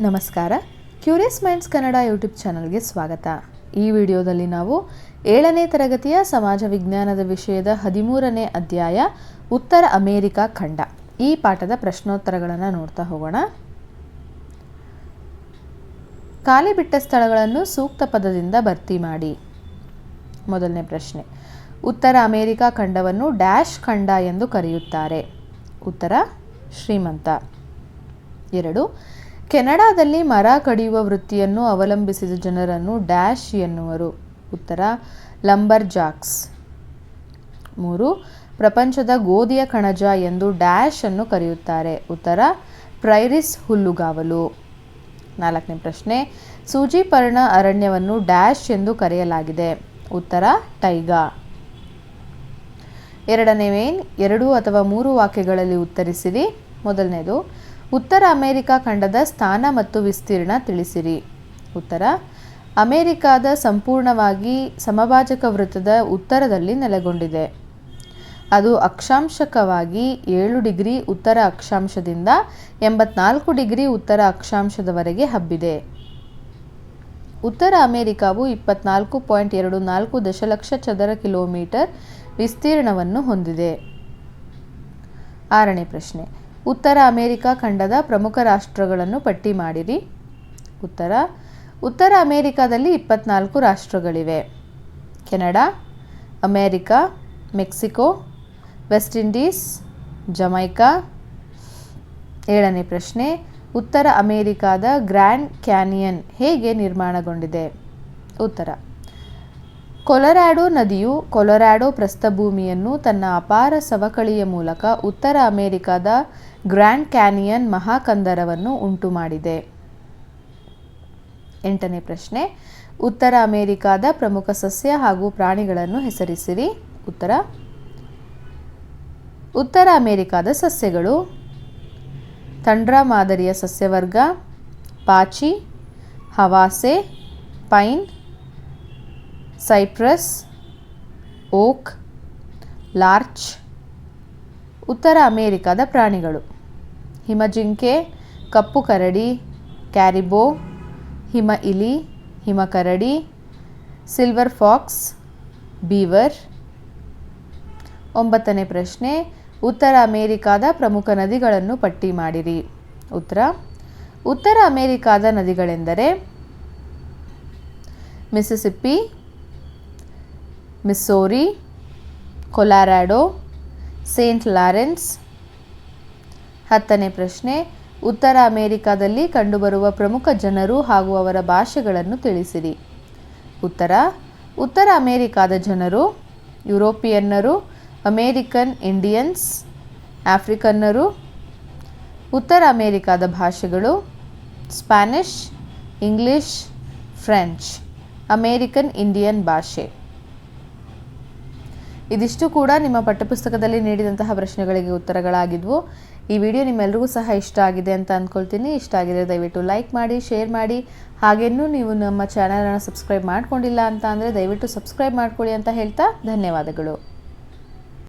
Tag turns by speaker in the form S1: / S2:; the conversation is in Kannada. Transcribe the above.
S1: ನಮಸ್ಕಾರ. ಕ್ಯೂರಿಯಸ್ ಮೈಂಡ್ಸ್ ಕನ್ನಡ ಯೂಟ್ಯೂಬ್ ಚಾನಲ್ಗೆ ಸ್ವಾಗತ. ಈ ವಿಡಿಯೋದಲ್ಲಿ ನಾವು ಏಳನೇ ತರಗತಿಯ ಸಮಾಜ ವಿಜ್ಞಾನದ ವಿಷಯದ ಹದಿಮೂರನೇ ಅಧ್ಯಾಯ, ಉತ್ತರ ಅಮೇರಿಕಾ ಖಂಡ. ಈ ಪಾಠದ ಪ್ರಶ್ನೋತ್ತರಗಳನ್ನು ನೋಡ್ತಾ ಹೋಗೋಣ. ಖಾಲಿ ಬಿಟ್ಟ ಸ್ಥಳಗಳನ್ನು ಸೂಕ್ತ ಪದದಿಂದ ಭರ್ತಿ ಮಾಡಿ. ಮೊದಲನೇ ಪ್ರಶ್ನೆ. ಉತ್ತರ ಅಮೇರಿಕಾ ಖಂಡವನ್ನು ಡ್ಯಾಶ್ ಖಂಡ ಎಂದು ಕರೆಯುತ್ತಾರೆ. ಉತ್ತರ ಶ್ರೀಮಂತ. ಎರಡು. ಕೆನಡಾದಲ್ಲಿ ಮರ ಕಡಿಯುವ ವೃತ್ತಿಯನ್ನು ಅವಲಂಬಿಸಿದ ಜನರನ್ನು ಡ್ಯಾಶ್ ಎನ್ನುವರು. ಉತ್ತರ, ಲಂಬರ್ ಜಾಕ್ಸ್. ಮೂರು, ಪ್ರಪಂಚದ ಗೋಧಿಯ ಕಣಜ ಎಂದು ಡ್ಯಾಶ್ ಅನ್ನು ಕರೆಯುತ್ತಾರೆ. ಉತ್ತರ, ಪ್ರೈರಿಸ್ ಹುಲ್ಲುಗಾವಲು. ನಾಲ್ಕನೇ ಪ್ರಶ್ನೆ, ಸೂಜಿಪರ್ಣ ಅರಣ್ಯವನ್ನು ಡ್ಯಾಶ್ ಎಂದು ಕರೆಯಲಾಗಿದೆ. ಉತ್ತರ, ಟೈಗಾ. ಎರಡನೇ ಮೇನ್ ಎರಡು ಅಥವಾ ಮೂರು ವಾಕ್ಯಗಳಲ್ಲಿ ಉತ್ತರಿಸಿರಿ. ಮೊದಲನೇದು ಉತ್ತರ ಅಮೆರಿಕಾ ಖಂಡದ ಸ್ಥಾನ ಮತ್ತು ವಿಸ್ತೀರ್ಣ ತಿಳಿಸಿರಿ. ಉತ್ತರ, ಅಮೆರಿಕಾದ ಸಂಪೂರ್ಣವಾಗಿ ಸಮಭಾಜಕ ವೃತ್ತದ ಉತ್ತರದಲ್ಲಿ ನೆಲೆಗೊಂಡಿದೆ. ಅದು ಅಕ್ಷಾಂಶಕವಾಗಿ ಏಳು ಡಿಗ್ರಿ ಉತ್ತರ ಅಕ್ಷಾಂಶದಿಂದ ಎಂಬತ್ನಾಲ್ಕು ಡಿಗ್ರಿ ಉತ್ತರ ಅಕ್ಷಾಂಶದವರೆಗೆ ಹಬ್ಬಿದೆ. ಉತ್ತರ ಅಮೆರಿಕಾವು ಇಪ್ಪತ್ನಾಲ್ಕು ಪಾಯಿಂಟ್ ಎರಡು ನಾಲ್ಕು ದಶಲಕ್ಷ ಚದರ ಕಿಲೋಮೀಟರ್ ವಿಸ್ತೀರ್ಣವನ್ನು ಹೊಂದಿದೆ. ಆರನೇ ಪ್ರಶ್ನೆ ಉತ್ತರ ಅಮೆರಿಕಾ ಖಂಡದ ಪ್ರಮುಖ ರಾಷ್ಟ್ರಗಳನ್ನು ಪಟ್ಟಿ ಮಾಡಿರಿ. ಉತ್ತರ. ಉತ್ತರ ಅಮೆರಿಕಾದಲ್ಲಿ ಇಪ್ಪತ್ನಾಲ್ಕು ರಾಷ್ಟ್ರಗಳಿವೆ. Canada, America, Mexico, West Indies, Jamaica. ಏಳನೇ ಪ್ರಶ್ನೆ. ಉತ್ತರ ಅಮೇರಿಕಾದ ಗ್ರ್ಯಾಂಡ್ ಕ್ಯಾನಿಯನ್ ಹೇಗೆ ನಿರ್ಮಾಣಗೊಂಡಿದೆ? ಉತ್ತರ. ಕೊಲೊರಾಡೋ ನದಿಯು ಕೊಲರಾಡೋ ಪ್ರಸ್ಥಭೂಮಿಯನ್ನು ತನ್ನ ಅಪಾರ ಸವಕಳಿಯ ಮೂಲಕ ಉತ್ತರ ಅಮೆರಿಕಾದ ಗ್ರ್ಯಾಂಡ್ ಕ್ಯಾನಿಯನ್ ಮಹಾಕಂದರವನ್ನು ಉಂಟುಮಾಡಿದೆ. ಎಂಟನೇ ಪ್ರಶ್ನೆ, ಉತ್ತರ ಅಮೆರಿಕಾದ ಪ್ರಮುಖ ಸಸ್ಯ ಹಾಗೂ ಪ್ರಾಣಿಗಳನ್ನು ಹೆಸರಿಸಿರಿ. ಉತ್ತರ ಉತ್ತರ ಅಮೆರಿಕಾದ ಸಸ್ಯಗಳು ತಂಡ್ರ ಮಾದರಿಯ ಸಸ್ಯವರ್ಗ, ಪಾಚಿ, ಹವಾಸೆ, ಪೈನ್ ಸೈಪ್ರಸ್ ಓಕ್ ಲಾರ್ಚ್ ಉತ್ತರ ಅಮೇರಿಕಾದ ಪ್ರಾಣಿಗಳು. ಹಿಮಜಿಂಕೆ, ಕಪ್ಪು ಕರಡಿ, ಕ್ಯಾರಿಬೋ, ಹಿಮ ಇಲಿ ಹಿಮಕರಡಿ ಸಿಲ್ವರ್ ಫಾಕ್ಸ್, ಬೀವರ್. ಒಂಬತ್ತನೇ ಪ್ರಶ್ನೆ, ಉತ್ತರ ಅಮೇರಿಕಾದ ಪ್ರಮುಖ ನದಿಗಳನ್ನು ಪಟ್ಟಿ ಮಾಡಿರಿ. ಉತ್ತರ ಉತ್ತರ ಅಮೇರಿಕಾದ ನದಿಗಳೆಂದರೆ, ಮಿಸಿಸಿಪ್ಪಿ ಮಿಸ್ಸೋರಿ ಕೊಲಾರಾಡೋ ಸೇಂಟ್ ಲಾರೆನ್ಸ್ ಹತ್ತನೇ ಪ್ರಶ್ನೆ, ಉತ್ತರ ಅಮೆರಿಕಾದಲ್ಲಿ ಕಂಡುಬರುವ ಪ್ರಮುಖ ಜನರು ಹಾಗೂ ಅವರ ಭಾಷೆಗಳನ್ನು ತಿಳಿಸಿರಿ. ಉತ್ತರ ಉತ್ತರ ಅಮೆರಿಕಾದ ಜನರು, ಯುರೋಪಿಯನ್ನರು, ಅಮೇರಿಕನ್ ಇಂಡಿಯನ್ಸ್, ಆಫ್ರಿಕನ್ನರು, ಉತ್ತರ ಅಮೆರಿಕಾದ ಭಾಷೆಗಳು, Spanish, English, French, American Indian ಭಾಷೆ. ಇದಿಷ್ಟು ಕೂಡ ನಿಮ್ಮ ಪಠ್ಯಪುಸ್ತಕದಲ್ಲಿ ನೀಡಿದಂತಹ ಪ್ರಶ್ನೆಗಳಿಗೆ ಉತ್ತರಗಳಾಗಿದ್ವು. ಈ ವಿಡಿಯೋ ನಿಮ್ಮೆಲ್ರಿಗೂ ಸಹ ಇಷ್ಟ ಆಗಿದೆ ಅಂತ ಅಂದ್ಕೊಳ್ತೀನಿ ಇಷ್ಟ ಆಗಿದೆ ದಯವಿಟ್ಟು ಲೈಕ್ ಮಾಡಿ, ಶೇರ್ ಮಾಡಿ. ಹಾಗೇನೂ ನೀವು ನಮ್ಮ ಚಾನಲನ್ನು ಸಬ್ಸ್ಕ್ರೈಬ್ ಮಾಡ್ಕೊಂಡಿಲ್ಲ ಅಂತ ಅಂದರೆ ದಯವಿಟ್ಟು ಸಬ್ಸ್ಕ್ರೈಬ್ ಮಾಡ್ಕೊಳ್ಳಿ ಅಂತ ಹೇಳ್ತಾ ಧನ್ಯವಾದಗಳು.